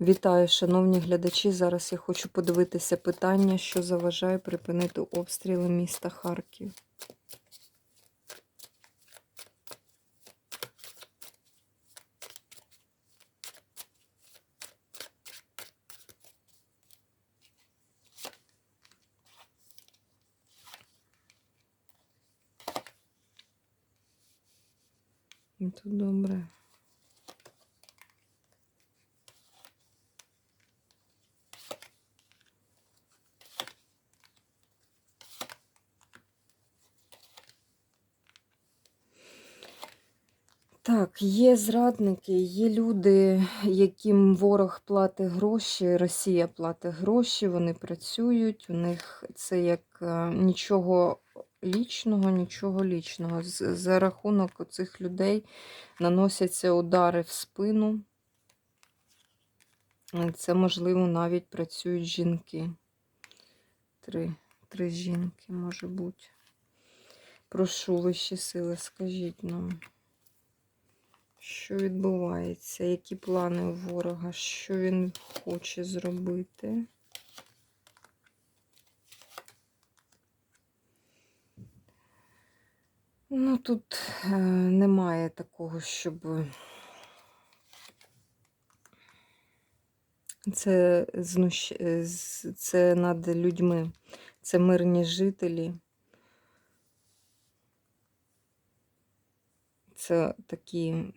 Вітаю, шановні глядачі. Зараз я хочу подивитися питання, що заважає припинити обстріли міста Харків. І Тут добре. Так, є зрадники, є люди, яким ворог платить гроші, Росія платить гроші, вони працюють, у них це як е, нічого лічного, нічого лічного. За рахунок цих людей наносяться удари в спину. Це, можливо, навіть працюють жінки. Три, три жінки, може бути. Прошу вищі сили, скажіть нам. Що відбувається? Які плани у ворога? Що він хоче зробити? Ну, тут е, немає такого, щоб це, знущ... е, це над людьми. Це мирні жителі. Це такі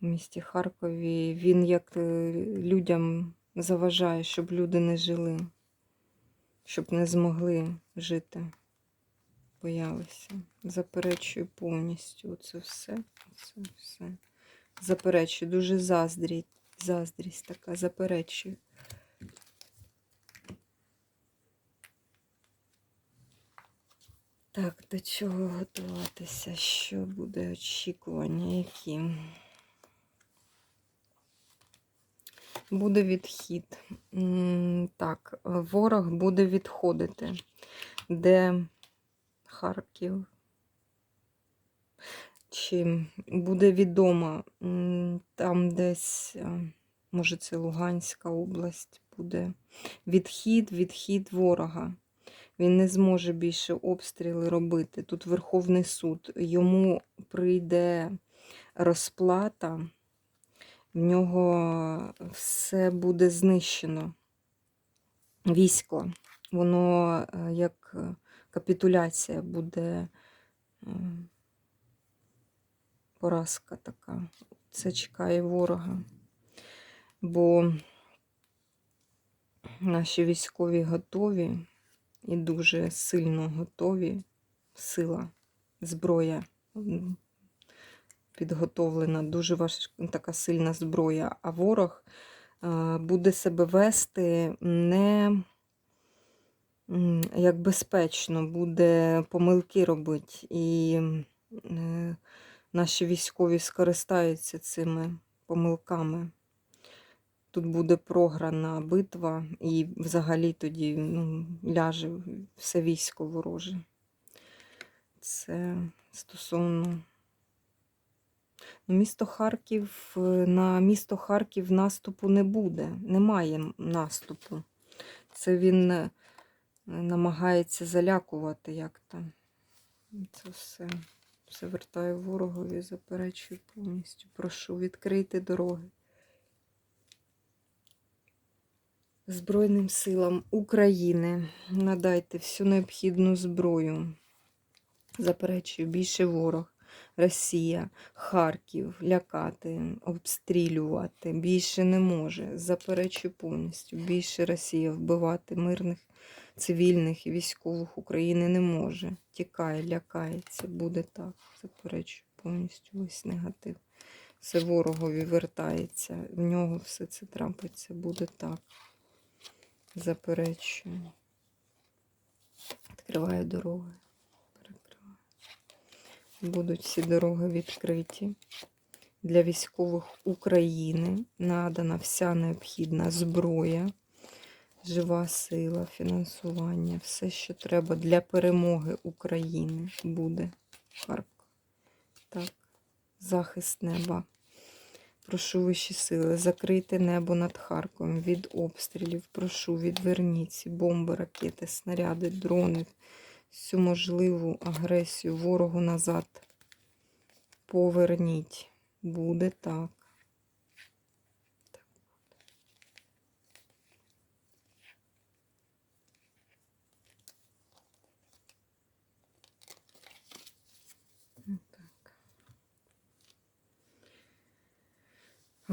в місті Харкові. Він як е, людям заважає, щоб люди не жили, щоб не змогли жити. Боялися. Заперечую повністю це все. Це все. Заперечую. Дуже заздрість. Заздрість така. Заперечую. Так, до чого готуватися? Що буде очікування? Які? Буде відхід. Так, ворог буде відходити. Де Харків? Чи буде відомо там десь, е, може, це Луганська область буде відхід, відхід ворога. Він не зможе більше обстріли робити. Тут Верховний суд. Йому прийде розплата, в нього все буде знищено. Військо. Воно е, як е, капітуляція буде е, поразка така. Це чекає ворога. Бо наші військові готові і дуже сильно готові. Сила, зброя підготовлена, дуже важ... така сильна зброя. А ворог е, буде себе вести не як безпечно, буде помилки робити. І е, наші військові скористаються цими помилками. Тут буде програна битва, і взагалі тоді ну, ляже все військо вороже. Це стосовно. Місто Харків, е, на місто Харків наступу не буде. Немає наступу. Це він е, намагається залякувати як там. Це все. Все вертаю ворогові, заперечую повністю. Прошу відкрити дороги. Збройним силам України надайте всю необхідну зброю. Заперечую, більше ворог, Росія, Харків, лякати, обстрілювати. Більше не може. Заперечую повністю. Більше Росія вбивати мирних, цивільних і військових України не може. Тікає, лякається, буде так. Заперечую повністю весь негатив. Все ворогові вертається. В нього все це трапиться, буде так. Заперечую. Відкриваю дороги. Будуть всі дороги відкриті. Для військових України надана вся необхідна зброя, жива сила, фінансування, все, що треба для перемоги України буде. Харків. Так, захист неба. Прошу вищі сили, закрийте небо над Харковом від обстрілів. Прошу, відверніться, бомби, ракети, снаряди, дрони, всю можливу агресію ворогу назад. Поверніть. Буде так.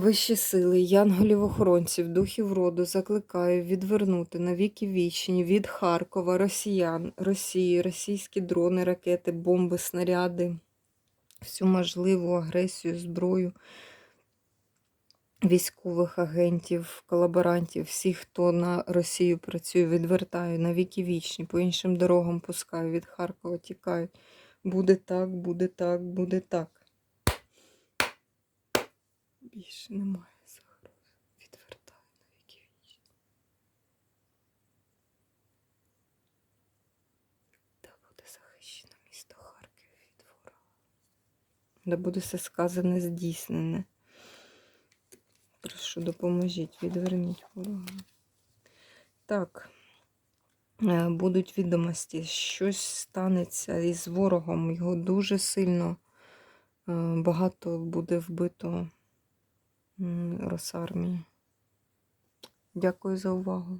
Вищі сили, янголів-охоронців, духів роду закликаю відвернути на віки вічні від Харкова, росіян, Росії, російські дрони, ракети, бомби, снаряди, всю можливу агресію, зброю військових агентів, колаборантів, всіх, хто на Росію працює, відвертаю на віки вічні, по іншим дорогам пускаю, від Харкова тікають. Буде так, буде так, буде так. Більше немає загроз. Відвертаю на віки вічні. Та буде захищено місто Харків від ворога. Да буде все сказане, здійснене. Прошу, допоможіть, відверніть ворога. Так, е, будуть відомості, щось станеться із ворогом. Його дуже сильно е, багато буде вбито Росармії. Дякую за увагу.